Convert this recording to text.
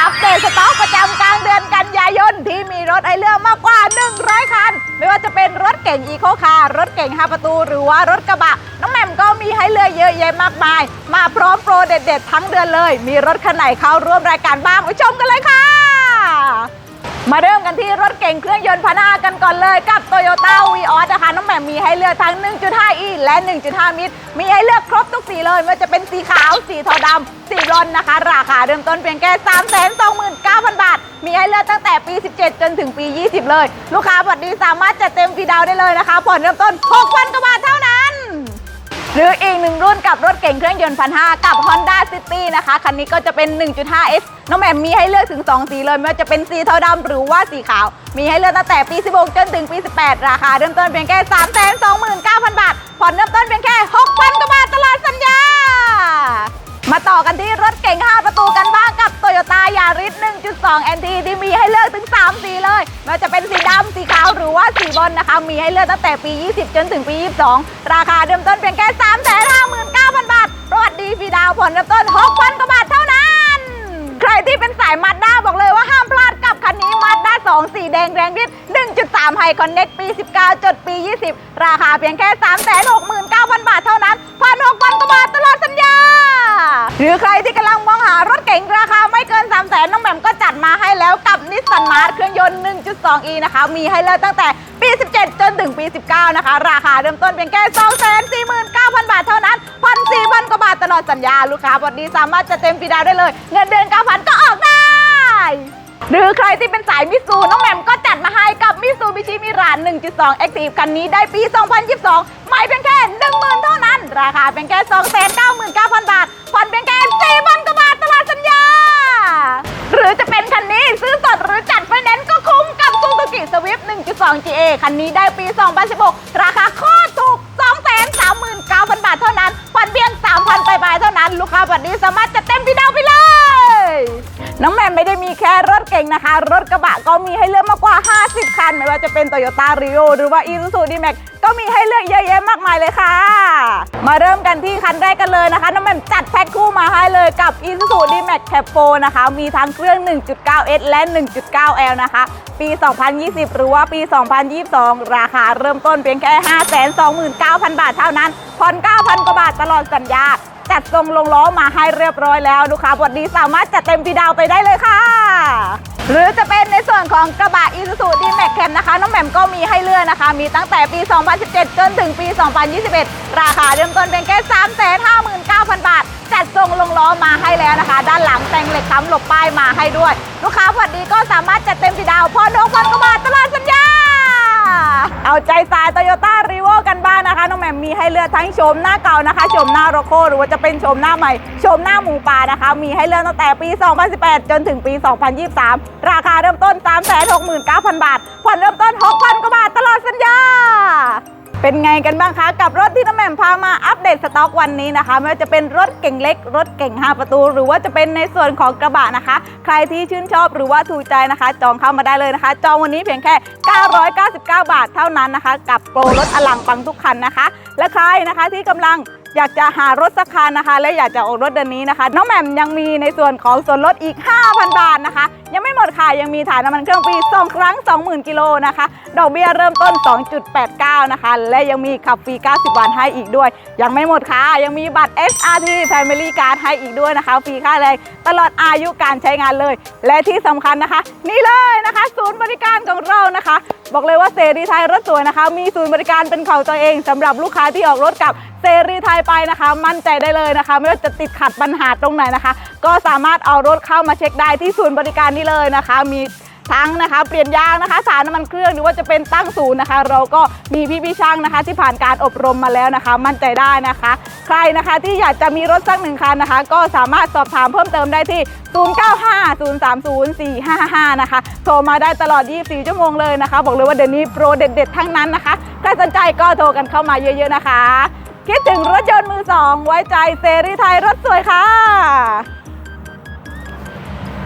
อัปเดตสต็อกประจำกลางเดือนกันยายนที่มีรถไอเลือกมากกว่า 100 คัน ไม่ว่าจะเป็นรถเก่งอีโคคาร์รถเก่ง 5 ประตูหรือว่ารถกระบะ น้องแหม่มก็มีให้เลือกเยอะแยะมากมาย มาพร้อมโปรเด็ดๆ ทั้งเดือนเลย มีรถคันไหนเข้าร่วมรายการบ้างไปชมกันเลยค่ะ มาเริ่มกันที่รถเก่งเครื่องยนต์พาหนากันก่อนเลยกับ Toyota v ีออสนะคะน้องแหม่มมีให้เลือกทั้ง 1.5e และ 1.5 มิตร มีให้เลือกครบทุกสีเลยไม่ว่าจะเป็นสีขาว สีเทาดำสีบรอนซ์นะคะ ราคาเริ่มต้นเพียงแค่329,000 บาท มีให้เลือกตั้งแต่ปี 17 จนถึงปี 20 เลย ลูกค้าบัตรดีสามารถจัดเต็มฟรีดาวได้เลยนะคะผ่อนเริ่มต้น6,000กว่าบาทเท่านั้น หรืออีกหนึ่งรุ่นกับรถเก่งเครื่องยนต์พันห้ากับ Honda City นะคะ คันนี้ก็จะเป็น 1.5S น้องแหม่มมีให้เลือกถึง 2 สีเลย ไม่ว่าจะเป็นสีเทาดำหรือว่าสีขาว มีให้เลือกตั้งแต่ปี 16 จนถึงปี 18 ราคาเริ่มต้นเพียงแค่ 329,000 บาทผ่อนเริ่มต้นเพียง 1.2 NT ที่มีให้เลือกถึง 3 สีเลยไม่ว่าจะเป็นสีดำสีขาวหรือว่าสีบอลนะคะ มีให้เลือกตั้งแต่ปี 20 จนถึงปี 22 ราคาเริ่มต้นเพียงแค่ 359,000 บาทรถดีฟรีดาวผ่อนเริ่มต้น 6,000กว่าบาทเท่านั้น ใครที่เป็นสายมาด้าบอกเลยว่าห้ามพลาดกับคันนี้มาด้า2 สีแดงแรงฤทธิ์1.3ไฮคอนเน็กปี 19 จดปี 20 ราคาเพียงแค่ 369,000 บาทเท่านั้นผ่าน6,000กว่าบาทตลอดสัญญา หรือใครที่กำลังมองหารถเก๋งราคาไม่เกิน แต่น้องแหม่มก็จัดมาให้แล้วกับนิสสันมาร์ทเครื่องยนต์ 1.2e นะคะ มีให้เลือกตั้งแต่ปี 17 จนถึงปี 19 นะคะ ราคาเริ่มต้นเพียงแค่ 249,000 บาทเท่านั้น1,000กว่าบาทตลอดสัญญา ลูกค้าบอดีสามารถจะเต็มฟีดาได้เลย เงินเดือน 9,000 ก็ออกได้หรือใครที่เป็นสายมิซูน้องแหม่มก็จัดมาให้กับมิซูบิชิมิราน 1.2 Active คันนี้ได้ปี 2022 ไม่เพียงแค่ 10,000 เท่านั้น ราคาเป็นงแค่ 2 9 9 0 0 คันนี้ได้ปี 2016 ราคาโคตรถูก 239,000 บาทเท่านั้นผ่อนเพียง 3,000ไปบายๆเท่านั้น ลูกค้าบัตรนี้สามารถจะเต็มพี่ดาวไปเลย น้องแม่มไม่ได้มีแค่รถเก่งนะคะ รถกระบะก็มีให้เลือกมากกว่า 50 คัน ไม่ว่าจะเป็น Toyota Rio หรือว่า Isuzu D-Max ก็มีให้เลือกเยอะแยะมากมายเลยค่ะ มาเริ่มกันที่คันแรกกันเลยนะคะ น้องแม่มจัดแพ็คคู่มาให้เลยกับ Isuzu D-Max Cap 4นะคะ มีทั้งเครื่อง 1.9S และ 1.9L นะคะ ปี 2020 หรือว่าปี 2022 ราคาเริ่มต้นเพียงแค่ 529,000 บาทเท่านั้นผ่อน9,000 กว่าบาทตลอดสัญญา จัดทรงลงล้อมาให้เรียบร้อยแล้ว ลูกค้าบดดีสามารถจัดเต็มฟีดาวไปได้เลยค่ะ หรือจะเป็นในส่วนของกระบะ Isuzu D-Max Cam นะคะ น้องแหม่มก็มีให้เลือกนะคะ มีตั้งแต่ปี 2017 จนถึงปี 2021 ราคาเริ่มต้นเป็นแค่ 359,000 บาท จัดทรงลงล้อมาให้แล้วนะคะ ด้านหลังแต่งเหล็กค้ำหลบป้ายมาให้ด้วย ลูกค้าพอดีก็สามารถจัดเต็มฟีดาวพอน้องพันกว่าบาตลอดสัญญา เอาใจสาย Toyota r e v o กันบ้างนะคะน้องแห มีให้เลือกทั้งชมหน้าเก่านะคะ ชมหน้าโรโคหรือว่าจะเป็นชมหน้าใหม่ ชมหน้าหมูป่านะคะ มีให้เลือกตั้งแต่ปี 2018 จนถึงปี 2023 ราคาเริ่มต้น 369,000 บาทผ่อนเริ่มต้น 6,000 กว่าบาทตลอดสัญญา เป็นไงกันบ้างคะ กับรถที่น้ำแหม่มพามาอัปเดตสต็อกวันนี้นะคะ ไม่ว่าจะเป็นรถเก่งเล็ก รถเก่ง 5 ประตู หรือว่าจะเป็นในส่วนของกระบะนะคะ ใครที่ชื่นชอบหรือว่าถูกใจนะคะ จองเข้ามาได้เลยนะคะ จองวันนี้เพียงแค่ 999 บาทเท่านั้นนะคะ กับโปรรถอลังปังทุกคันนะคะ และใครนะคะที่กำลังอยากจะหารถสักคันนะคะ และอยากจะออกรถเดือนนี้นะคะ น้องแหม่มยังมีในส่วนของส่วนลดอีก 5,000 บาทนะคะยังไม่หมดค่ะ ยังมีถ่ายน้ำมันเครื่องฟรี2 ครั้ง 20,000 กิโลนะคะ ดอกเบี้ยเริ่มต้น 2.89 นะคะ และยังมีขับฟรี 90 วันให้อีกด้วย ยังไม่หมดค่ะ ยังมีบัตร SRT Family Card ให้อีกด้วยนะคะ ฟรีค่าแรงตลอดอายุการใช้งานเลย และที่สำคัญนะคะ นี่เลยนะคะ ศูนย์บริการของเรานะคะ บอกเลยว่าเสรีไทยรถสวยนะคะ มีศูนย์บริการเป็นของตัวเองสำหรับลูกค้าที่ออกรถกับเสรีไทยไปนะคะ มั่นใจได้เลยนะคะ ไม่ว่าจะติดขัดปัญหาตรงไหนนะคะ ก็สามารถเอารถเข้ามาเช็คได้ที่ศูนย์บริการนี้เลยนะคะ มีทั้งนะคะ เปลี่ยนยางนะคะ สารน้ำมันเครื่องหรือว่าจะเป็นตั้งศูนย์นะคะ เราก็มีพี่พี่ช่างนะคะ ที่ผ่านการอบรมมาแล้วนะคะ มั่นใจได้นะคะ ใครนะคะที่อยากจะมีรถสักหนึ่งคันนะคะ ก็สามารถสอบถามเพิ่มเติมได้ที่ 0950304455 นะคะ โทรมาได้ตลอด 24 ชั่วโมงเลยนะคะ บอกเลยว่าเดี๋ยวนี้โปรเด็ดๆ ทั้งนั้นนะคะใครสนใจก็โทรกันเข้ามาเยอะๆนะคะ คิดถึงรถยนต์มือสองไว้ใจเซรีไทยรถสวยค่ะ